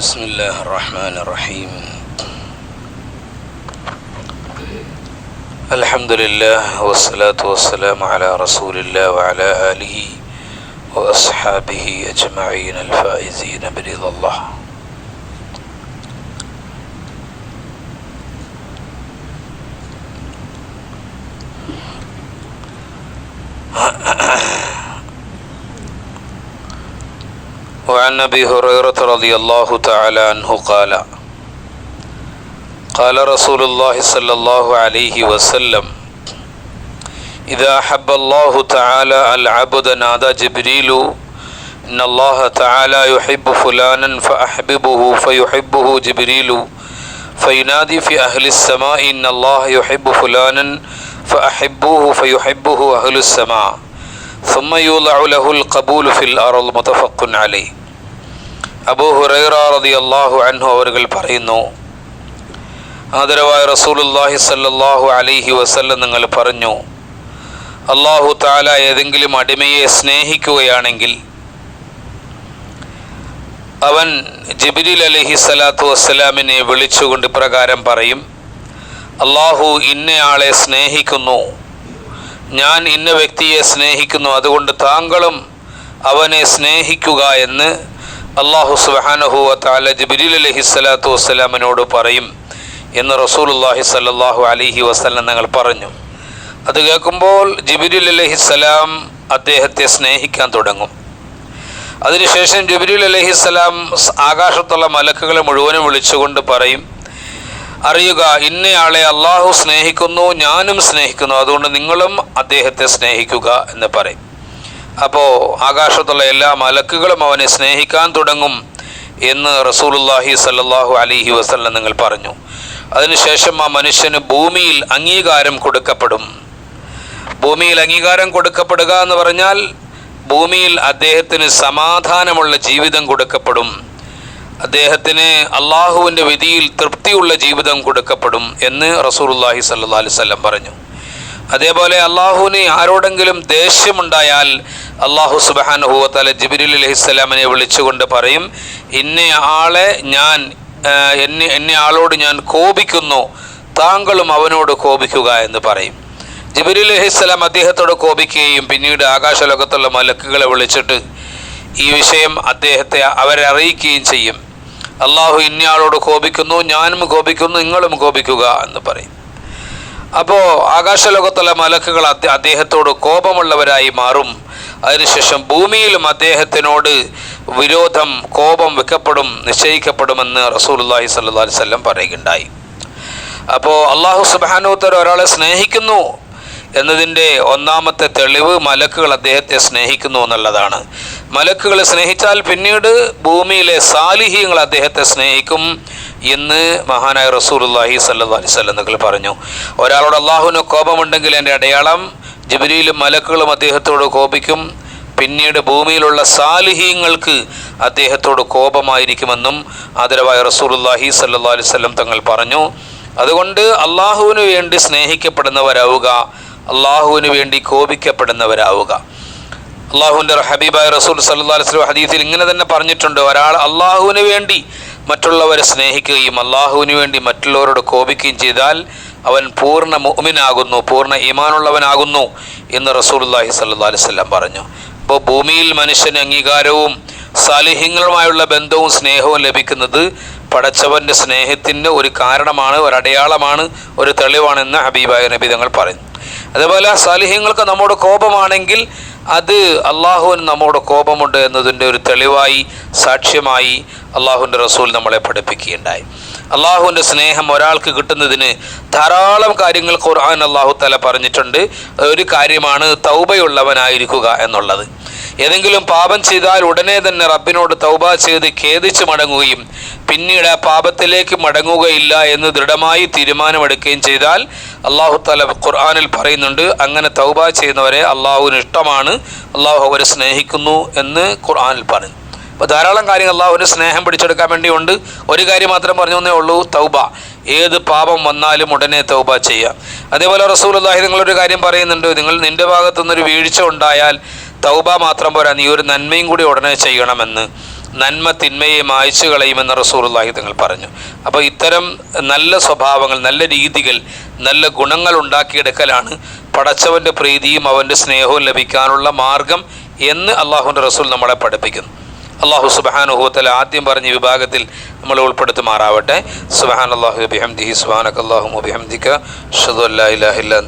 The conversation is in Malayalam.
بسم الله الرحمن الرحيم. الحمد لله والصلاة والسلام على رسول الله وعلى آله وأصحابه أجمعين الفائزين برضا الله. وعن أبي هريرة رضي الله تعالى عنه قال قال رسول الله صلى الله عليه وسلم إذا أحب الله تعالى العبد نادى جبريل إن الله تعالى يحب فلانا فأحببه فيحبه جبريل فينادي في أهل السماء إن الله يحب فلانا فأحبوه فيحبه أهل السماء ثم يوضع له القبول في الأرض. متفق عليه. അബൂ അൻഹു അവരുകൾ പറയുന്നു ആദരവായ റസൂലുല്ലാഹി സല്ലാഹു അലൈഹി വസല്ലം നിങ്ങൾ പറഞ്ഞു അള്ളാഹു താല ഏതെങ്കിലും അടിമയെ സ്നേഹിക്കുകയാണെങ്കിൽ അവൻ ജിബിരിൽ അലഹി സലാത്തു വസ്സലാമിനെ വിളിച്ചുകൊണ്ട് പ്രകാരം പറയും അള്ളാഹു ഇന്നയാളെ സ്നേഹിക്കുന്നു ഞാൻ ഇന്ന വ്യക്തിയെ സ്നേഹിക്കുന്നു അതുകൊണ്ട് താങ്കളും അവനെ സ്നേഹിക്കുക എന്ന് അള്ളാഹു സുബാനഹുവ താല ജിബിരിൽ അലഹി സ്വലാത്തു വസ്സലാമിനോട് പറയും എന്ന് റസൂലുല്ലാഹി സല്ലാഹു അലിഹി വസ്ലം ഞങ്ങൾ പറഞ്ഞു. അത് കേൾക്കുമ്പോൾ ജിബിരുൽ അലഹി സ്വലാം അദ്ദേഹത്തെ സ്നേഹിക്കാൻ തുടങ്ങും. അതിനുശേഷം ജിബിരുൽ അലഹി സ്വലാം ആകാശത്തുള്ള മലക്കുകളെ മുഴുവനും വിളിച്ചുകൊണ്ട് പറയും അറിയുക ഇന്നയാളെ അള്ളാഹു സ്നേഹിക്കുന്നു ഞാനും സ്നേഹിക്കുന്നു അതുകൊണ്ട് നിങ്ങളും അദ്ദേഹത്തെ സ്നേഹിക്കുക എന്ന് പറയും. അപ്പോൾ ആകാശത്തുള്ള എല്ലാ മലക്കുകളും അവനെ സ്നേഹിക്കാൻ തുടങ്ങും എന്ന് റസൂലുല്ലാഹി സല്ലാഹു അലിഹി വസല്ലം നിങ്ങൾ പറഞ്ഞു. അതിനുശേഷം ആ മനുഷ്യന് ഭൂമിയിൽ അംഗീകാരം കൊടുക്കപ്പെടും. ഭൂമിയിൽ അംഗീകാരം കൊടുക്കപ്പെടുക എന്ന് പറഞ്ഞാൽ ഭൂമിയിൽ അദ്ദേഹത്തിന് സമാധാനമുള്ള ജീവിതം കൊടുക്കപ്പെടും. അദ്ദേഹത്തിന് അള്ളാഹുവിന്റെ വിധിയിൽ തൃപ്തിയുള്ള ജീവിതം കൊടുക്കപ്പെടും എന്ന് റസൂലുല്ലാഹി സല്ലാ അലൈവല്ലം പറഞ്ഞു. അതേപോലെ അള്ളാഹുവിന് ആരോടെങ്കിലും ദേഷ്യമുണ്ടായാൽ അള്ളാഹു സുബാനുഹൂവത്തല ജിബിരിൽ അലഹിസ്സലാമിനെ വിളിച്ചുകൊണ്ട് പറയും ഇന്ന ആളെ ഞാൻ എന്നെ എന്നെ ആളോട് ഞാൻ കോപിക്കുന്നു താങ്കളും അവനോട് കോപിക്കുക എന്ന് പറയും. ജിബിരി അലഹിസ്സലാം അദ്ദേഹത്തോട് കോപിക്കുകയും പിന്നീട് ആകാശലോകത്തുള്ള മലക്കുകളെ വിളിച്ചിട്ട് ഈ വിഷയം അദ്ദേഹത്തെ അവരെ അറിയിക്കുകയും ചെയ്യും. അള്ളാഹു ഇന്നയാളോട് കോപിക്കുന്നു ഞാനും കോപിക്കുന്നു നിങ്ങളും കോപിക്കുക എന്ന് പറയും. അപ്പോൾ ആകാശലോകത്തുള്ള മലക്കുകൾ അദ്ദേഹത്തോട് കോപമുള്ളവരായി മാറും. അതിനുശേഷം ഭൂമിയിലും അദ്ദേഹത്തിനോട് വിരോധം കോപം വെക്കപ്പെടും നിശ്ചയിക്കപ്പെടുമെന്ന് റസൂലുല്ലാഹി സല്ലി വല്ലം പറയുകയുണ്ടായി. അപ്പോൾ അള്ളാഹു സുബാനോത്തർ ഒരാളെ സ്നേഹിക്കുന്നു എന്നതിന്റെ ഒന്നാമത്തെ തെളിവ് മലക്കുകൾ അദ്ദേഹത്തെ സ്നേഹിക്കുന്നു എന്നുള്ളതാണ്. മലക്കുകളെ സ്നേഹിച്ചാൽ പിന്നീട് ഭൂമിയിലെ സാലിഹ്യങ്ങൾ അദ്ദേഹത്തെ സ്നേഹിക്കും. എന്ന് മഹാനായ റസൂലുല്ലാഹി സല്ലു അലിസ്വല്ലം എന്നൊക്കെ പറഞ്ഞു. ഒരാളോട് അള്ളാഹുവിന് കോപമുണ്ടെങ്കിൽ എന്റെ അടയാളം ജിബിലിയിലും മലക്കുകളും അദ്ദേഹത്തോട് കോപിക്കും. പിന്നീട് ഭൂമിയിലുള്ള സാലിഹീങ്ങൾക്ക് അദ്ദേഹത്തോട് കോപമായിരിക്കുമെന്നും ആദരവായ റസൂലുല്ലാഹി സല്ലാ അലിസ്വല്ലം തങ്ങൾ പറഞ്ഞു. അതുകൊണ്ട് അള്ളാഹുവിന് വേണ്ടി സ്നേഹിക്കപ്പെടുന്നവരാവുക അള്ളാഹുവിന് വേണ്ടി കോപിക്കപ്പെടുന്നവരാവുക. അള്ളാഹുവിന്റെ ഹബീബായ റസൂൽ സല്ലാ അലിസ്ലം ഹദീസിൽ ഇങ്ങനെ തന്നെ പറഞ്ഞിട്ടുണ്ട്. ഒരാൾ അള്ളാഹുവിന് വേണ്ടി മറ്റുള്ളവരെ സ്നേഹിക്കുകയും അള്ളാഹുവിന് വേണ്ടി മറ്റുള്ളവരോട് കോപിക്കുകയും ചെയ്താൽ അവൻ പൂർണ മുഅ്മിനാകുന്നു പൂർണ ഈമാനുള്ളവനാകുന്നു എന്ന് റസൂൽല്ലാഹി സല്ലാ അലിസ്ല്ലാം പറഞ്ഞു. അപ്പോൾ ഭൂമിയിൽ മനുഷ്യന് അംഗീകാരവും സാലിഹ്യങ്ങളുമായുള്ള ബന്ധവും സ്നേഹവും ലഭിക്കുന്നത് പടച്ചവന്റെ സ്നേഹത്തിന്റെ ഒരു കാരണമാണ് ഒരു അടയാളമാണ് ഒരു തെളിവാണെന്ന് ഹബീബായ നബി തങ്ങൾ പറഞ്ഞു. അതുപോലെ സാലിഹ്യങ്ങൾക്ക് നമ്മോട് കോപമാണെങ്കിൽ അത് അള്ളാഹുവിന് നമ്മോട് കോപമുണ്ട് എന്നതിന്റെ ഒരു തെളിവായി സാക്ഷ്യമായി അള്ളാഹുവിന്റെ റസൂൽ നമ്മളെ പഠിപ്പിക്കുകയുണ്ടായി. അള്ളാഹുവിന്റെ സ്നേഹം ഒരാൾക്ക് കിട്ടുന്നതിന് ധാരാളം കാര്യങ്ങൾ ഖുർആൻ അള്ളാഹു തല പറഞ്ഞിട്ടുണ്ട്. ഒരു കാര്യമാണ് തൗബയുള്ളവനായിരിക്കുക എന്നുള്ളത്. ഏതെങ്കിലും പാപം ചെയ്താൽ ഉടനെ തന്നെ റബ്ബിനോട് തൗബ ചെയ്ത് ഖേദിച്ച് മടങ്ങുകയും പിന്നീട് ആ പാപത്തിലേക്ക് മടങ്ങുകയില്ല എന്ന് ദൃഢമായി തീരുമാനമെടുക്കുകയും ചെയ്താൽ അള്ളാഹു തല ഖുർആാനിൽ പറയുന്നുണ്ട് അങ്ങനെ തൗബ ചെയ്യുന്നവരെ അള്ളാഹുവിന് ഇഷ്ടമാണ് അള്ളാഹു അവരെ സ്നേഹിക്കുന്നു എന്ന് ഖുർആാനിൽ പറഞ്ഞു അപ്പോൾ ധാരാളം കാര്യങ്ങൾ അള്ളാഹുവിന് സ്നേഹം പിടിച്ചെടുക്കാൻ വേണ്ടിയുണ്ട്. ഒരു കാര്യം മാത്രം പറഞ്ഞു തന്നേ ഉള്ളൂ തൗബ. ഏത് പാപം വന്നാലും ഉടനെ തൗബ ചെയ്യുക. അതേപോലെ റസൂൽ അള്ളാഹി നിങ്ങളൊരു കാര്യം പറയുന്നുണ്ട് നിങ്ങൾ നിന്റെ ഭാഗത്തുനിന്നൊരു വീഴ്ച ഉണ്ടായാൽ തൗബ മാത്രം പോരാ നീ ഒരു നന്മയും കൂടി ഉടനെ ചെയ്യണമെന്ന് നന്മ തിന്മയെ മായ്ച്ചു കളയുമെന്ന് റസൂറുല്ലാഹി തങ്ങൾ പറഞ്ഞു. അപ്പോൾ ഇത്തരം നല്ല സ്വഭാവങ്ങൾ നല്ല രീതികൾ നല്ല ഗുണങ്ങൾ ഉണ്ടാക്കിയെടുക്കലാണ് പടച്ചവന്റെ പ്രീതിയും അവന്റെ സ്നേഹവും ലഭിക്കാനുള്ള മാർഗം എന്ന് അള്ളാഹുന്റെ റസൂൽ നമ്മളെ പഠിപ്പിക്കുന്നു. അള്ളാഹു സുബാനുഹൂത്തല ആദ്യം പറഞ്ഞ വിഭാഗത്തിൽ നമ്മൾ ഉൾപ്പെടുത്തുമാറാവട്ടെ. സുബാൻ അള്ളാഹു ബിഹംദിഹി സുബാനക് അള്ളാഹു ബിഹംദിക്ക ഷദു അല്ലാ ഇലാഹില്ല